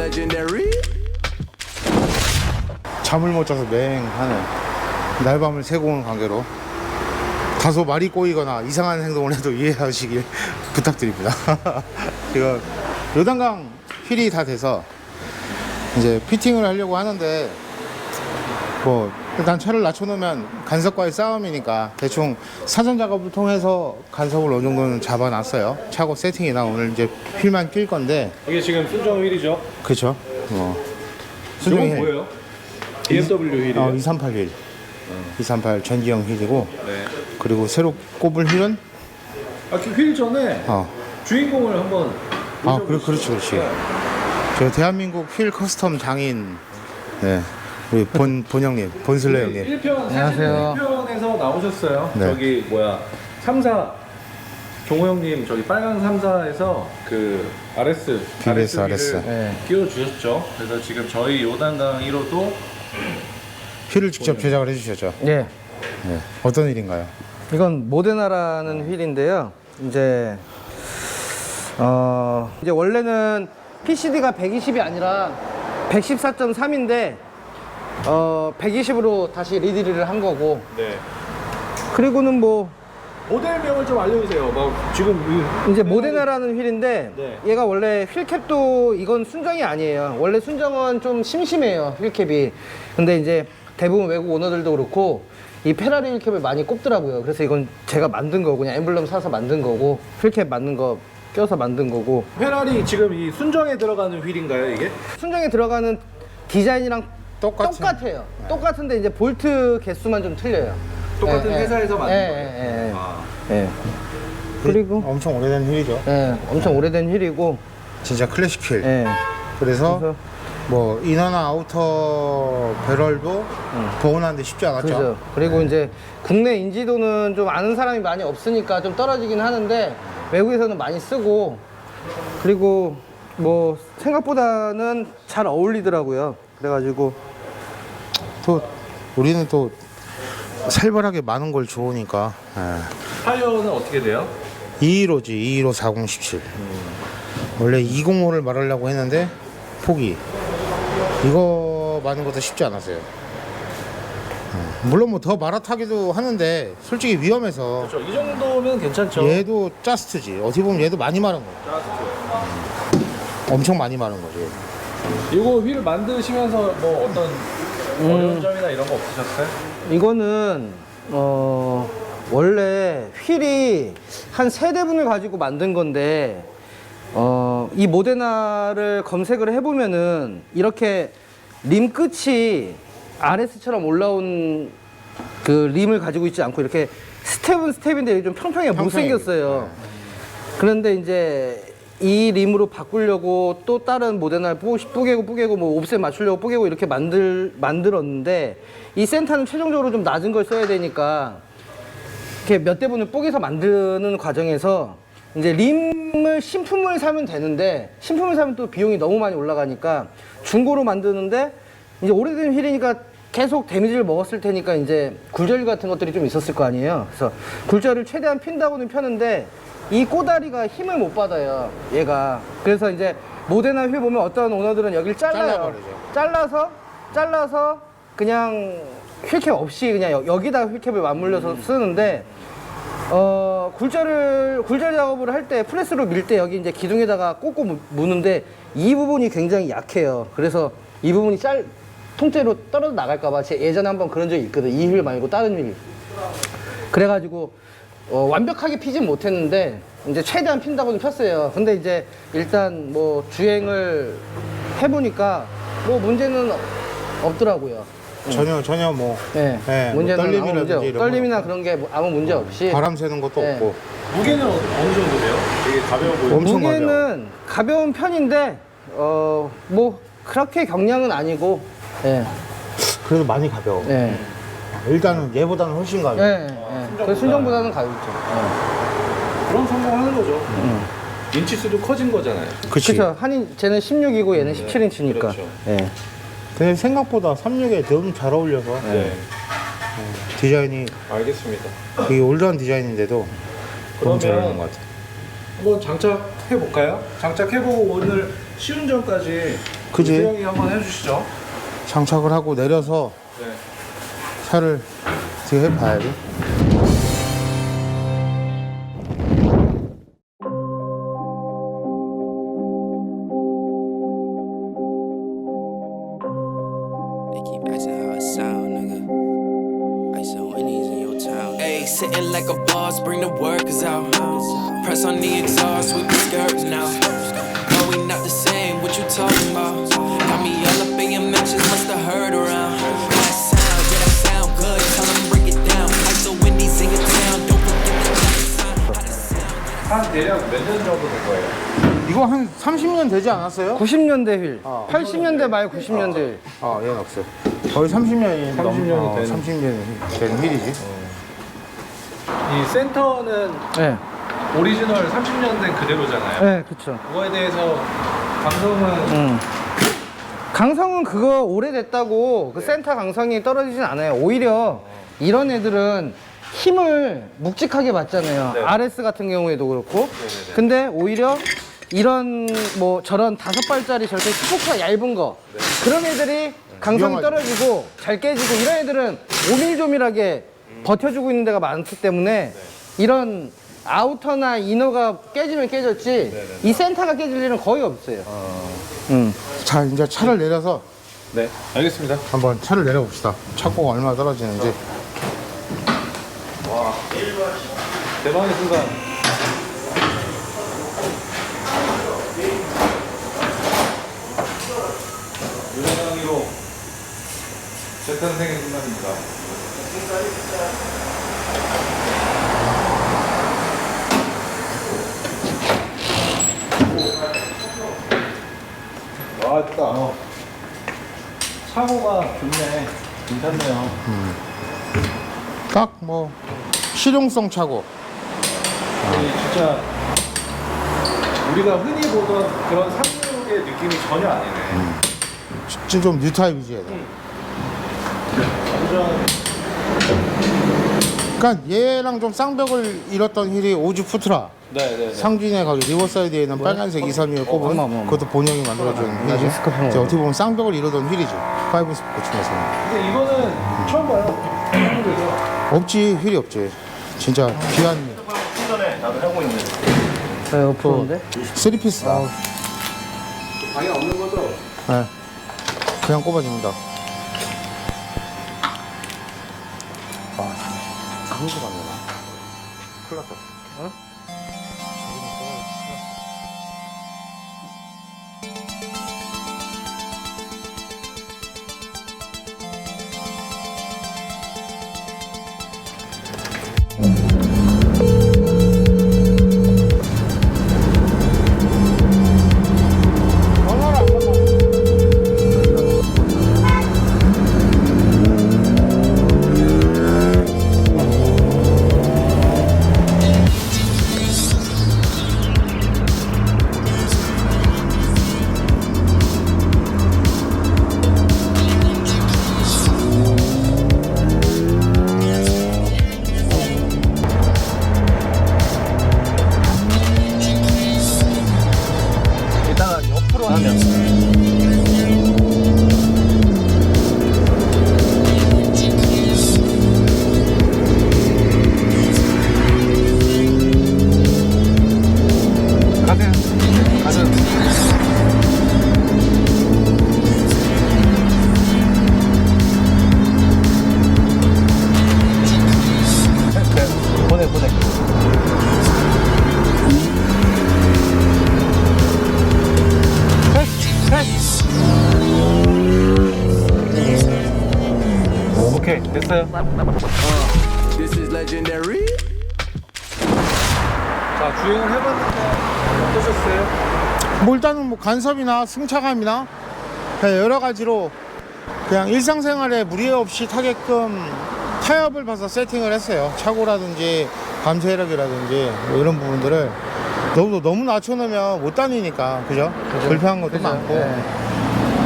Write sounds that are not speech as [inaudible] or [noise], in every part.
legendary. 잠을 못 자서 맹하네. 날밤을 새고 온 관계로 다소 말이 꼬이거나 이상한 행동을 해도 이해하시길 [laughs] 부탁드립니다. [laughs] 제가 요단강 휠이 다 돼서 이제 피팅을 하려고 하는데 뭐 일단 차를 낮춰놓으면 간섭과의 싸움이니까 대충 사전 작업을 통해서 간섭을 어느 정도는 잡아놨어요. 차고 세팅이나 오늘 이제 휠만 낄 건데 이게 지금 순정 휠이죠? 그쵸? 뭐 이건 휠. 뭐예요? BMW 휠이에요? 어, 238 휠. 238 전기형 휠이고 네. 그리고 새로 꼽을 휠은 아, 그 휠 전에 어. 주인공을 한번 아, 그래, 그렇지, 그렇지. 저 대한민국 휠 커스텀 장인, 네. 우리 본, 본 형님, 본슬레 형님. 1편 안녕하세요. 1편에서 나오셨어요. 네. 저기 뭐야 3사 종호 형님 저기 빨간 3사에서 그 RS BBS RS. 네. 끼워 주셨죠. 그래서 지금 저희 요단강 1호도 휠을 직접 제작을 해주셨죠. 예. 네. 어떤 일인가요? 이건 모데나라는 휠인데요. 이제 어 이제 원래는 PCD가 120이 아니라 114.3인데 어 120으로 다시 리디를 한 거고 네. 그리고는 뭐 모델명을 좀 알려주세요. 막 지금 이제 모데나라는 휠인데 네. 얘가 원래 휠캡도 이건 순정이 아니에요. 원래 순정은 좀 심심해요 휠캡이. 근데 이제 대부분 외국 오너들도 그렇고 이 페라리 휠캡을 많이 꼽더라고요. 그래서 이건 제가 만든 거고 그냥 엠블럼 사서 만든 거고 휠캡 만든 거 껴서 만든 거고 페라리 지금 이 순정에 들어가는 휠인가요 이게? 순정에 들어가는 디자인이랑 똑같은- 똑같아요. 똑같은데 이제 볼트 개수만 좀 틀려요. 똑같은 예, 예. 회사에서 만든 예, 거예요? 예, 예. 아. 예. 그리고 엄청 오래된 휠이죠. 예, 엄청 오래된 휠이고 진짜 클래식 휠. 예. 그래서 그래서 뭐 이너나 아우터 배럴도 보온하는데 쉽지 않았죠. 그죠. 그리고 이제 국내 인지도는 좀 아는 사람이 많이 없으니까 좀 떨어지긴 하는데 외국에서는 많이 쓰고 그리고 뭐 생각보다는 잘 어울리더라고요. 그래가지고 또 우리는 또 살벌하게 많은 걸 좋으니까 예. 타이어는 어떻게 돼요? 215지 215 4017 원래 205를 말하려고 했는데 포기. 이거 많은 것도 쉽지 않았어요. 어, 물론 뭐더 말아타기도 하는데 솔직히 위험해서. 그렇죠. 이 정도면 괜찮죠. 얘도 짜스트지. 어떻게 보면 얘도 많이 마른 거야 엄청 많이 마른 거지. 이거 휠 만드시면서 뭐 어떤 어려운 점이나 이런 거 없으셨어요? 이거는 어 원래 휠이 한 세 대 분을 가지고 만든 건데 어 이 모데나를 검색을 해보면은 이렇게 림 끝이 RS처럼 올라온 그 림을 가지고 있지 않고 이렇게 스텝은 스텝인데 좀 평평해 평평해. 못생겼어요. 그런데 이제 이 림으로 바꾸려고 또 다른 모델을 뿌- 뿌개고 뿌개고 뭐 옵셋 맞추려고 뿌개고 이렇게 만들 만들었는데 이 센터는 최종적으로 좀 낮은 걸 써야 되니까 이렇게 몇 대분을 뿌개서 만드는 과정에서 이제 림을 신품을 사면 되는데 신품을 사면 또 비용이 너무 많이 올라가니까 중고로 만드는데 이제 오래된 휠이니까 계속 데미지를 먹었을 테니까 이제 굴절 같은 것들이 좀 있었을 거 아니에요. 그래서 굴절을 최대한 핀다고는 펴는데 이 꼬다리가 힘을 못 받아요. 얘가. 그래서 이제 모데나 휠 보면 어떤 오너들은 여기를 잘라요. 잘라버리죠. 잘라서 잘라서 그냥 휠캡 없이 그냥 여- 여기다 휠캡을 맞물려서 쓰는데 어 굴절을 굴절 작업을 할 때 프레스로 밀 때 여기 이제 기둥에다가 꽂고 무- 무는데 이 부분이 굉장히 약해요. 그래서 이 부분이 짤 통째로 떨어져 나갈까봐 제 예전에 한번 그런 적이 있거든. 이 휠 말고 다른 휠. 그래가지고 어, 완벽하게 피진 못했는데 이제 최대한 핀다고는 폈어요. 근데 이제 일단 뭐 주행을 해보니까 뭐 문제는 없더라고요. 전혀 전혀 뭐 네, 네, 뭐 문제는 아무 떨림이라든지 문제 없, 이런 떨림이나 그런 게 아무 문제 없이 바람 새는 것도 네. 없고 무게는 어- 어느 정도 돼요? 되게 가벼워 보이고. 엄청. 무게는 가벼운 편인데 어 뭐 그렇게 경량은 아니고 예, 그래도 많이 가벼워 예, 일단은 얘보다는 훨씬 가벼워 예, 예. 그 순정보다는 가볍죠. 그럼 성공하는 거죠. 인치 수도 커진 거잖아요. 그치 그렇죠. 한인 쟤는 16이고 얘는 17인치니까. 그렇죠. 예. 근데 생각보다 36에 너무 잘 어울려서 네. 디자인이 알겠습니다. 되게 올드한 디자인인데도 너무 잘 어울리는 것 같아 한번 장착해 볼까요? 장착해 보고 오늘 시운전까지 그지? 수영이 한번 해주시죠. 장착을 하고 내려서 네. 차를 어떻게 해봐야지. They keep asking how it sound, nigga. Ice and Winnie's in your town. Ayy, sitting like a boss, bring the workers out. Press on the exhaust, sweep the skirts now. No, we not the same, what you talking about? Got me all up in your mentions, must have heard around. 대략 몇 년 정도 된 거예요? 이거 한 30년 되지 않았어요? 90년대 휠, 어. 80년대 말 90년대 휠. 아, 얘는 없어요. 거의 30년이 30년이 된. 30년이 된 휠이지. 이 센터는 네, 오리지널 30년 된 그대로잖아요. 네, 그쵸. 그거에 대해서 감성은 음. 강성은 그거 오래됐다고 그 센터 강성이 떨어지진 않아요. 오히려 이런 애들은 힘을 묵직하게 받잖아요. 네. RS 같은 경우에도 그렇고. 근데 오히려 이런 뭐 저런 다섯 발짜리 저렇게 스포크가 얇은 거 그런 애들이 강성이 위험하죠. 떨어지고 잘 깨지고 이런 애들은 오밀조밀하게 버텨주고 있는 데가 많기 때문에 이런 아우터나 이너가 깨지면 깨졌지 이 센터가 깨질 일은 거의 없어요. 음. 자, 이제 차를 내려서 네, 알겠습니다. 한번 차를 내려봅시다. 차고가 얼마나 떨어지는지. 대박의 순간. 유명하기로 재탄생의 순간입니다. 와, 됐다. 어. 차고가 좋네. 괜찮네요. 딱 뭐 실용성 차고. 이 진짜 우리가 흔히 보던 그런 36의 느낌이 전혀 아니네. 진짜 좀 뉴타입이지 얘는. 완전 그러니까 얘랑 좀 쌍벽을 잃었던 힐이 오즈 푸트라. 네네네. 상준의 거기 리버사이드에 있는 빨간색 232를 꼽은 어머, 어머, 어머. 그것도 본영이 만들어준 나 휠이지. 디스크 펴먹어. 이제 어떻게 보면 쌍벽을 이루던 휠이지. 파이브 스포크 중에서는. 근데 이거는 처음 봐요. 한국에서. 없지 휠이 없지. 진짜 귀한 나도 하고 있는. 네, 오프로인데? 쓰리피스다. 방에 없는 거죠? 네. 그냥 꼽아줍니다. 아, 거 같네. This is legendary. 자 주행을 해봤는데 어떠셨어요? 뭐 일단은 뭐 간섭이나 승차감이나 그냥 여러 가지로 그냥 일상생활에 무리 없이 타게끔 타협을 봐서 세팅을 했어요. 차고라든지 감쇄력이라든지 뭐 이런 부분들을 너무 너무 낮춰놓으면 못 다니니까 그죠? 불편한 것도 많고 네.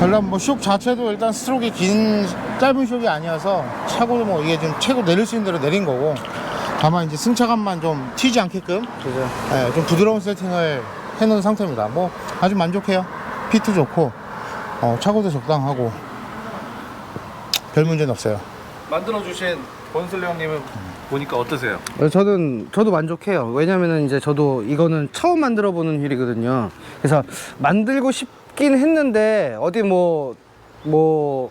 별로 뭐쇼 자체도 일단 스트로크 긴 짧은 쇼이 아니어서 차고도 뭐 이게 좀 최고 내릴 수 있는 대로 내린 거고 다만 이제 승차감만 좀 튀지 않게끔 그죠. 예, 좀 부드러운 세팅을 해놓은 상태입니다. 뭐 아주 만족해요. 피트 좋고 어, 차고도 적당하고 별 문제는 없어요. 만들어주신 권슬리 형님은 보니까 어떠세요? 어, 저는 저도 만족해요. 왜냐면은 이제 저도 이거는 처음 만들어 보는 휠이거든요. 그래서 만들고 싶 긴 했는데 어디 뭐 뭐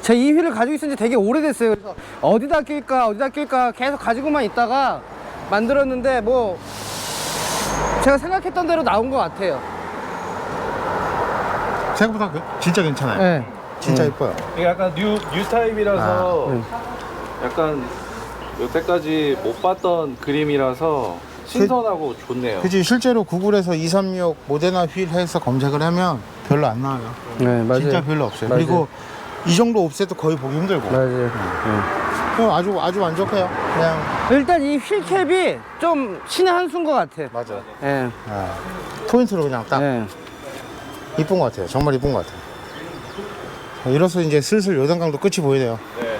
제가 이 휠을 가지고 있은 지 되게 오래됐어요. 그래서 어디다 낄까 어디다 낄까 계속 가지고만 있다가 만들었는데 뭐 제가 생각했던 대로 나온 것 같아요. 생각보다 그- 진짜 괜찮아요. 네. 진짜 음. 예뻐요. 이게 약간 뉴, 뉴 타입이라서 음. 약간 여태까지 못 봤던 그림이라서 신선하고 좋네요. 그지 실제로 구글에서 236 모데나 휠 해서 검색을 하면 별로 안 나와요. 네, 맞아요. 진짜 별로 없어요. 맞아요. 그리고 이 정도 옵셋도 거의 보기 힘들고. 맞아요. 그냥 아주 아주 만족해요. 그냥 일단 이 휠캡이 좀 신의 한 수인 것 같아. 맞아. 예. 아, 포인트로 그냥 딱 예. 이쁜 것 같아요. 정말 이쁜 것 같아요. 자, 이로써 이제 슬슬 요단강도 끝이 보이네요. 네.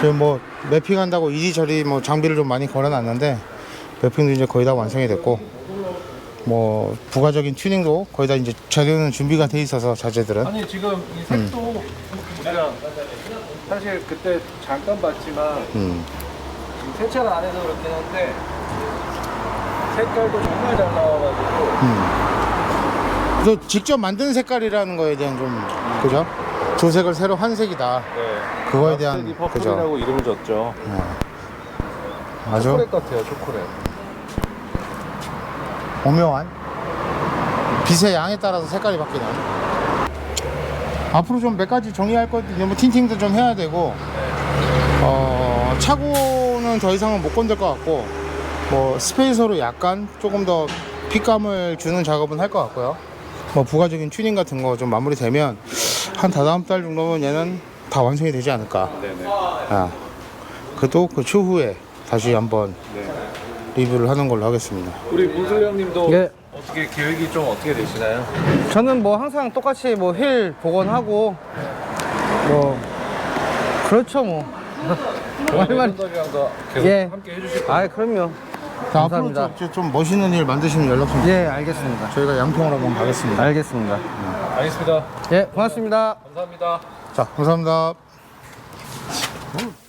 지금 뭐 매핑한다고 이리저리 뭐 장비를 좀 많이 걸어놨는데 매핑도 이제 거의 다 완성이 됐고 뭐 부가적인 튜닝도 거의 다 이제 재료는 준비가 돼 있어서 자재들은 아니 지금 이 색도 우리가 사실 그때 잠깐 봤지만 음. 지금 세차를 안 해서 그렇긴 한데 색깔도 정말 잘 나와가지고 음. 또 직접 만든 색깔이라는 거에 대한 좀 그죠? 조색을 새로 한 색이다. 네. 그거에 대한 그죠? 퍼플이라고 이름을 줬죠. 아주 초콜릿 같아요, 초콜릿. 오묘한 빛의 양에 따라서 색깔이 바뀌는 앞으로 좀 몇 가지 정리할 것들이 뭐 틴팅도 좀 해야 되고 어, 차고는 더 이상은 못 건들 것 같고 뭐 스페이서로 약간 조금 더 핏감을 주는 작업은 할 것 같고요 뭐 부가적인 튜닝 같은 거 좀 마무리되면 한 다다음 달 정도면 얘는 다 완성이 되지 않을까. 아, 그또 그 추후에 다시 한번 네. 리뷰를 하는 걸로 하겠습니다 우리 문슬 형님도 예. 어떻게 계획이 좀 어떻게 되시나요? 저는 뭐 항상 똑같이 뭐 힐 복원하고 뭐 그렇죠 뭐. 할 말이 선덕이랑도 계속 예. 함께 해주실 거예요? 아 그럼요. 자, 앞으로 감사합니다. 좀, 좀 멋있는 일 만드시면 연락 좀 예 알겠습니다. 저희가 양통으로 한번 가겠습니다. 알겠습니다. 알겠습니다. 예 고맙습니다. 감사합니다. 자, 감사합니다. 음.